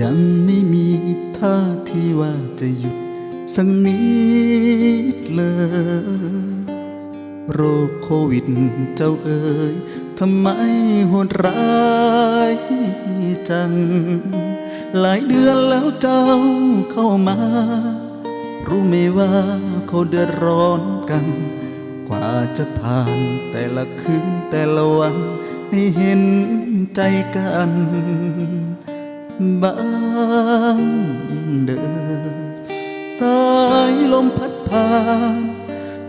ยังไม่มีท่าที่ว่าจะหยุดสักนิดเลย โรคโควิดเจ้าเอ๋ยทำไมโหดร้ายจัง หลายเดือนแล้วเจ้าเข้ามา รู้ไหมว่าเขาเดือดร้อนกัน กว่าจะผ่านแต่ละคืนแต่ละวัน ให้เห็นใจกัน บ้างเด้อสายลมพัดผ่าน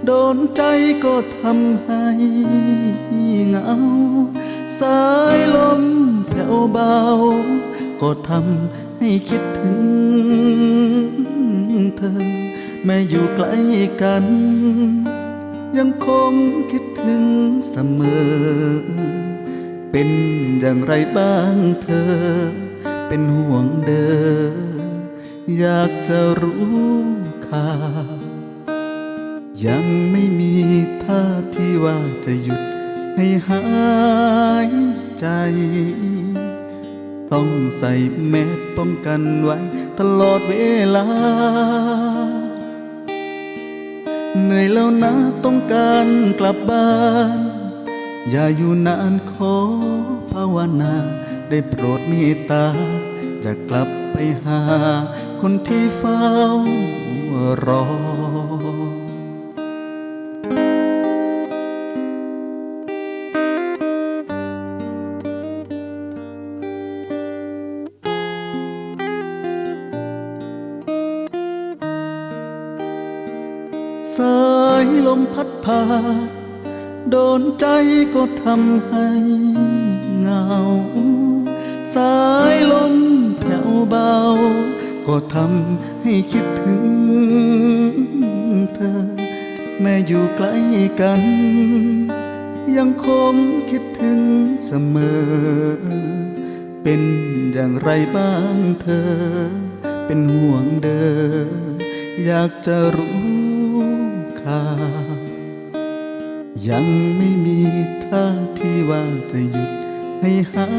โดนใจก็ทำให้เหงา สายลมแผ่วเบา ก็ทำให้คิดถึงเธอ แม้อยู่ใกล้กัน ยังคงคิดถึงเสมอ เป็นอย่างไรบ้างเธอ เป็นห่วงเด้ออยากจะรู้ข่าวยังไม่มีท่าที่ว่าจะหยุดให้หายใจ ต้องใส่แมสป้องกันไว้ตลอดเวลา เหนื่อยแล้วนะต้องการกลับบ้าน อย่าอยู่นานขอภาวนาได้โปรดเมตตา จะกลับไปหา คนที่เฝ้ารอ สายลมพัดพา โดนใจก็ทำให้เหงา สายลม เบาก็ทำให้คิดถึงเธอ แม้อยู่ใกล้กัน ยังคงคิดถึงเสมอ เป็นอย่างไรบ้างเธอ เป็นห่วงเด้ออยากจะรู้ข่าวยังไม่มีท่าที่ว่าจะหยุดให้หา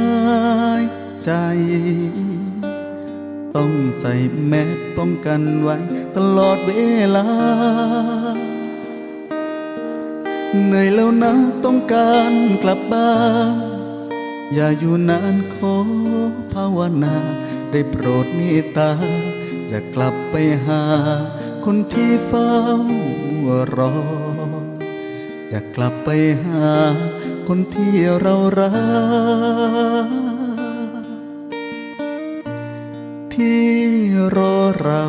ยใจ ต้องใส่แมสป้องกันไว้ตลอดเวลาเหนื่อยแล้วนะต้องการกลับบ้าน อย่าอยู่นานขอภาวนา ได้โปรดเมตตา จะกลับไปหา คนที่เฝ้ารอ อยากกลับไปหา คนที่เรารัก ที่รอเรา